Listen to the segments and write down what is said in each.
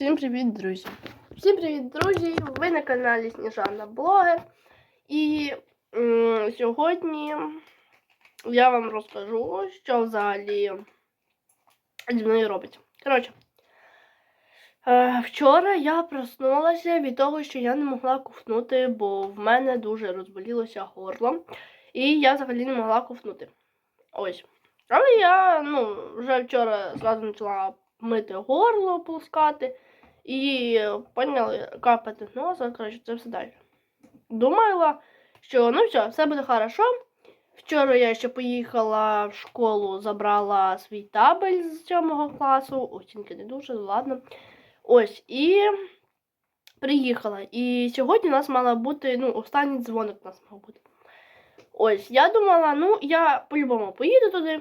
Всім привіт, друзі! Всім привіт, друзі! Ви на каналі Сніжана Блогер. І м, сьогодні я вам розкажу, що взагалі зі мною робить. Коротше, е, вчора я проснулася від того, що я не могла ковтнути, бо в мене дуже розболілося горло. І я взагалі не могла ковтнути. Ось. Але я ну, вже вчора зразу почала мити горло, пускати. І поняли, капати носа, коротше, це все далі. Думала, що ну все, все буде хорошо. Вчора я ще поїхала в школу, забрала свій табель з 7 класу. Оцінки не дуже, ладно. Ось, і приїхала. І сьогодні у нас мала бути, ну, останній дзвоник у нас мав бути. Ось, я думала, ну, я по-любому поїду туди.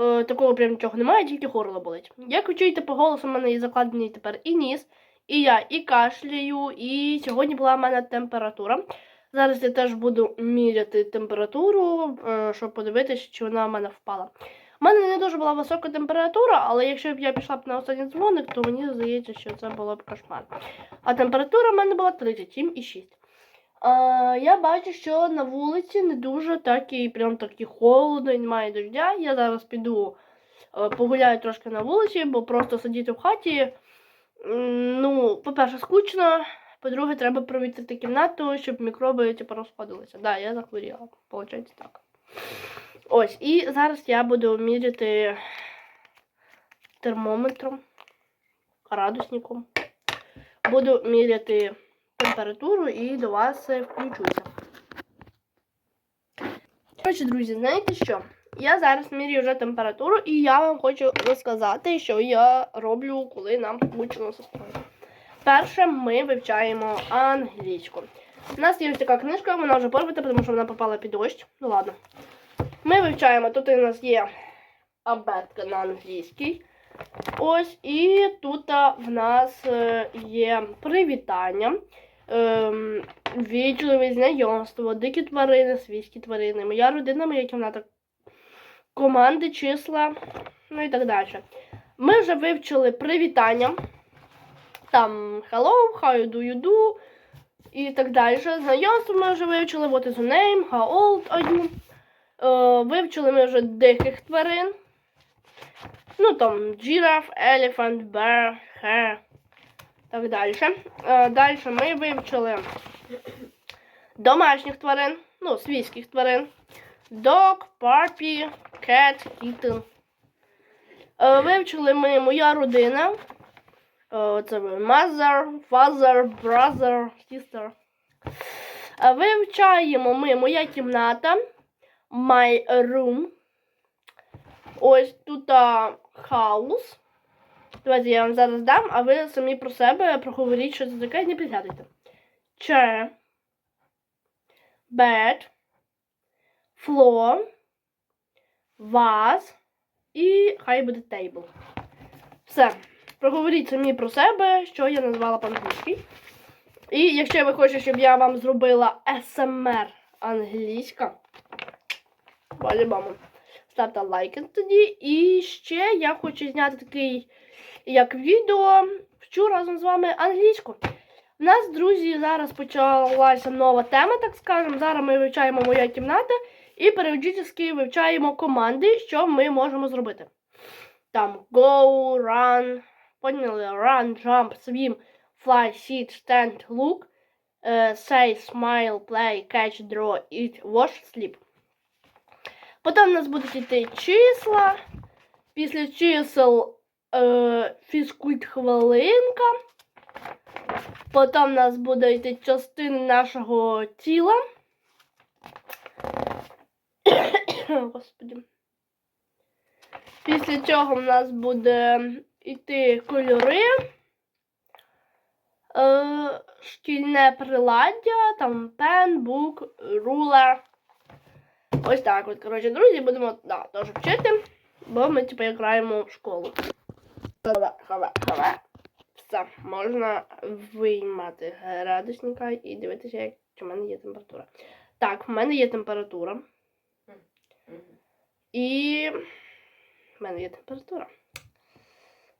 Е, такого прям нічого немає, тільки горло болить. Як ви чуєте по голосу, в мене і закладений тепер і ніс, і я і кашляю, і сьогодні була в мене температура. Зараз я теж буду міряти температуру, е, щоб подивитися, чи вона в мене впала. У мене не дуже була висока температура, але якщо б я пішла б на останній дзвоник, то мені здається, що це було б кошмар. А температура в мене була 37,6. А, я бачу, що на вулиці не дуже так і прям так і холодно, і немає дождя. Я зараз піду е, погуляю трошки на вулиці, бо просто сидіти в хаті. Ну, по-перше, скучно. По-друге, треба провітрити кімнату, щоб мікроби типу, розходилися. Да, я захворіла, виходить так. Ось, і зараз я буду міряти термометром, градусником. Буду міряти температуру і до вас включуся. Коротше, друзі, знаєте що? Я зараз міряю вже температуру, і я вам хочу розказати, що я роблю, коли нам з сестрою. Перше, ми вивчаємо англійську. У нас є ось така книжка, вона вже порвата, тому що вона попала під дощ. Ну ладно. Ми вивчаємо, тут у нас є абетка на англійській. Ось, і тут в нас е, є привітання, ем, вічливе знайомство, дикі тварини, свійські тварини, моя родина, моя кімната, команди, числа, ну і так далі. Ми вже вивчили привітання. Там hello, how do you do і так далі. Знайомство ми вже вивчили, what is your name, how old are you. Е, вивчили ми вже диких тварин. Ну там giraffe, elephant, bear, hare. Так далі. Е, далі ми вивчили домашніх тварин, ну, свійських тварин. Dog, puppy, cat, kitten. Е, вивчили ми моя родина. Е, Це mother, father, brother, sister. Вивчаємо ми моя кімната. My room. Ось тут house. Давайте я вам зараз дам, а ви самі про себе проговоріть, що це таке, і не підгадуйте. Chair. Bed. Floor. Vase. І хай буде table. Все. Проговоріть самі про себе, що я назвала по-англійськи. І якщо ви хочете, щоб я вам зробила SMR англійська, по-любому, ставте лайки тоді. І ще я хочу зняти такий, як відео, вчу разом з вами англійську. У нас, друзі, зараз почалася нова тема, так скажемо. Зараз ми вивчаємо моя кімната і періодично вивчаємо команди, що ми можемо зробити. Там go, run, поняли, run, jump, swim, fly, sit, stand, look, е, say, smile, play, catch, draw, eat, wash, sleep. Потім у нас будуть йти числа. Після чисел е, фізкульт хвилинка. Потім у нас буде йти частини нашого тіла. Господи. Після цього в нас буде йти кольори, е, шкільне приладдя, там пен, бук, рулер. Ось так от, коротше, друзі, будемо да, теж вчити, бо ми типу граємо в школу. Хове, хове, хове. Все, можна виймати градусника і дивитися, як в мене є температура. Так, в мене є температура. І в мене є температура.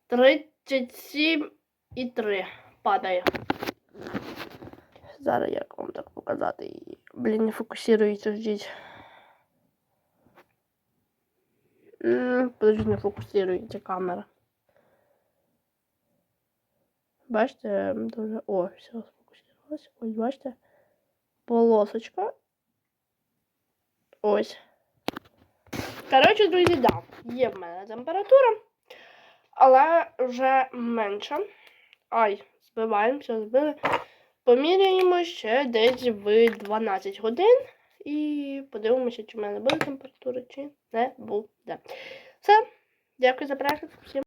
37 і 3 падає. Зараз як вам так показати її. Блін, не фокусується ждіть. М, Подожди, не фокусується камера. Бачите, дуже. О, все, сфокусувалося. Ось, бачите? Полосочка. Ось. Коротше, друзі, да, є в мене температура, але вже менша. Ай, збиваємося, збили. Поміряємо ще десь в 12 годин. І подивимося, чи в мене буде температура, чи не буде. Все. Дякую за перегляд. Всім.